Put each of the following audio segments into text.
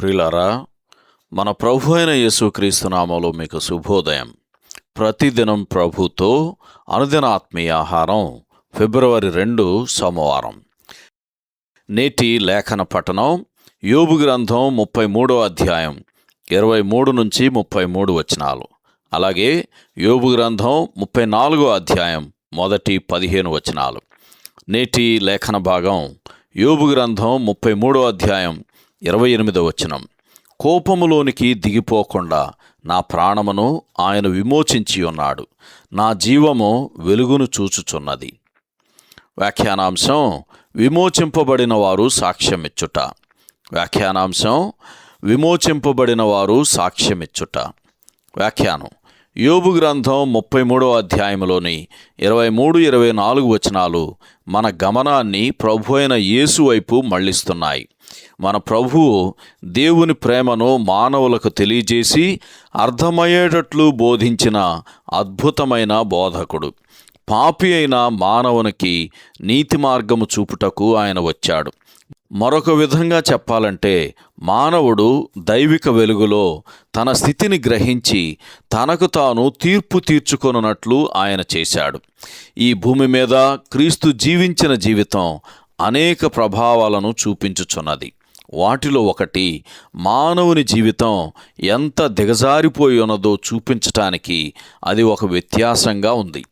ప్రియులారా మన ప్రభు అయిన యేసుక్రీస్తు నామంలో మీకు శుభోదయం. ప్రతిదినం ప్రభుతో అనుదిన ఆత్మీయ ఆహారం ఫిబ్రవరి రెండు సోమవారం. నేటి లేఖన పఠనం యోబు గ్రంథం ముప్పై మూడో అధ్యాయం ఇరవై మూడు నుంచి ముప్పై మూడు వచనాలు. అలాగే యోబు గ్రంథం ముప్పై నాలుగో అధ్యాయం మొదటి పదిహేను వచనాలు. నేటి లేఖన భాగం యోబు గ్రంథం ముప్పై మూడో అధ్యాయం ఇరవై ఎనిమిదో వచనం. కోపములోనికి దిగిపోకుండా నా ప్రాణమును ఆయన విమోచించి ఉన్నాడు. నా జీవము వెలుగును చూచుచున్నది. వ్యాఖ్యానాంశం విమోచింపబడిన వారు సాక్ష్యమిచ్చుట. వ్యాఖ్యానాంశం విమోచింపబడిన వారు సాక్ష్యమిచ్చుట. వ్యాఖ్యానం యోబు గ్రంథం ముప్పై మూడో అధ్యాయంలోని ఇరవై మూడు ఇరవై నాలుగు వచనాలు మన గమనాన్ని ప్రభు అయిన యేసు వైపు మళ్ళిస్తున్నాయి మన ప్రభువు దేవుని ప్రేమను మానవులకు తెలియజేసి అర్థమయ్యేటట్లు బోధించిన అద్భుతమైన బోధకుడు. పాపి అయిన మానవునికి నీతి మార్గము చూపుటకు ఆయన వచ్చాడు. మరొక విధంగా చెప్పాలంటే మానవుడు దైవిక వెలుగులో తన స్థితిని గ్రహించి తనకు తాను తీర్పు తీర్చుకొనున్నట్లు ఆయన చేశాడు. ఈ భూమి మీద క్రీస్తు జీవించిన జీవితం అనేక ప్రభావాలను చూపించుచున్నది. వాటిలో ఒకటి మానవుని జీవితం ఎంత దిగజారిపోయి ఉన్నదో చూపించటానికి అది ఒక వ్యత్యాసంగా ఉంది.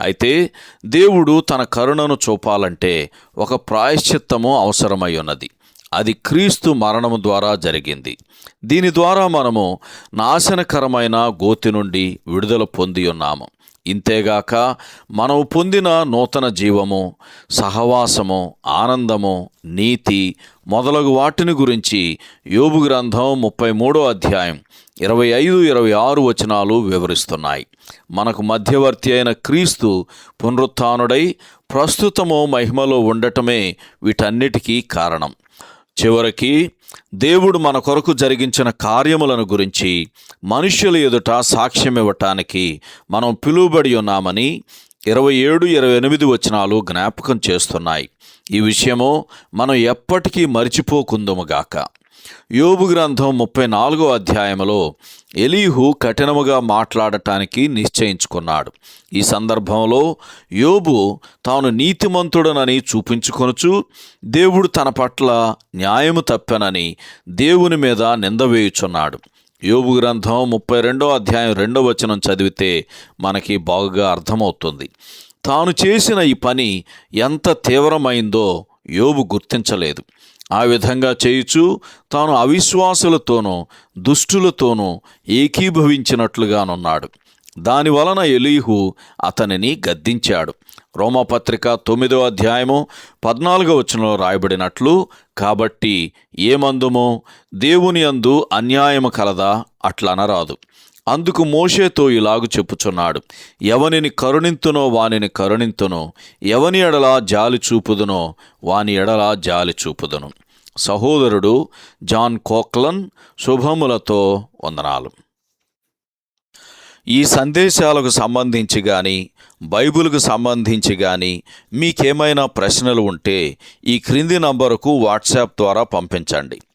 అయితే దేవుడు తన కరుణను చూపాలంటే ఒక ప్రాయశ్చిత్తము అవసరమై ఉన్నది అది క్రీస్తు మరణము ద్వారా జరిగింది. దీని ద్వారా మనము నాశనకరమైన గోతి నుండి విడుదల పొంది ఉన్నాము. ఇంతేగాక మనము పొందిన నూతన జీవము సహవాసము ఆనందము నీతి మొదలగు వాటిని గురించి యోబు గ్రంథం ముప్పై మూడో అధ్యాయం ఇరవై ఐదు ఇరవై ఆరు వచనాలు వివరిస్తున్నాయి. మనకు మధ్యవర్తి అయిన క్రీస్తు పునరుత్నుడై ప్రస్తుతము మహిమలో ఉండటమే వీటన్నిటికీ కారణం. చివరికి దేవుడు మన కొరకు జరిగించిన కార్యములను గురించి మనుష్యుల ఎదుట సాక్ష్యం ఇవ్వటానికి మనం పిలువబడి ఉన్నామని ఇరవై ఏడు ఇరవై ఎనిమిది వచనాలు జ్ఞాపకం చేస్తున్నాయి. ఈ విషయము మనం ఎప్పటికీ మరిచిపోకుందుముగాక యోబు గ్రంథం ముప్పై నాలుగో అధ్యాయంలో ఎలీహు కఠినముగా మాట్లాడటానికి నిశ్చయించుకున్నాడు. ఈ సందర్భంలో యోబు తాను నీతిమంతుడనని చూపించుకొనుచు దేవుడు తన పట్ల న్యాయము తప్పెనని దేవుని మీద నిందవేయుచున్నాడు యోబు గ్రంథం ముప్పై రెండో అధ్యాయం రెండో వచనం చదివితే మనకి బాగా అర్థమవుతుంది. తాను చేసిన ఈ పని ఎంత తీవ్రమైందో యోబు గుర్తించలేదు. ఆ విధంగా చేయుచు తాను అవిశ్వాసులతోనూ దుష్టులతోనూ ఏకీభవించినట్లుగానున్నాడు. దాని వలన ఎలీహు అతనిని గద్దించాడు. రోమపత్రిక తొమ్మిదో అధ్యాయము పద్నాలుగో వచనంలో రాయబడినట్లు కాబట్టి ఏమందుమో? దేవుని అందు అన్యాయము కలదా? అట్లనరాదు. అందుకు మోషేతో ఇలాగు చెప్పుచున్నాడు. ఎవనిని కరుణింతునో వానిని కరుణింతునో. ఎవని ఎడల జాలి చూపుదునో వాని ఎడల జాలి చూపుదును. సహోదరుడు జాన్ కోక్లన్ శుభములతో వందనాలు. ఈ సందేశాలకు సంబంధించి కానీ బైబిల్కు సంబంధించి కానీ మీకేమైనా ప్రశ్నలు ఉంటే ఈ క్రింది నంబరుకు వాట్సాప్ ద్వారా పంపించండి.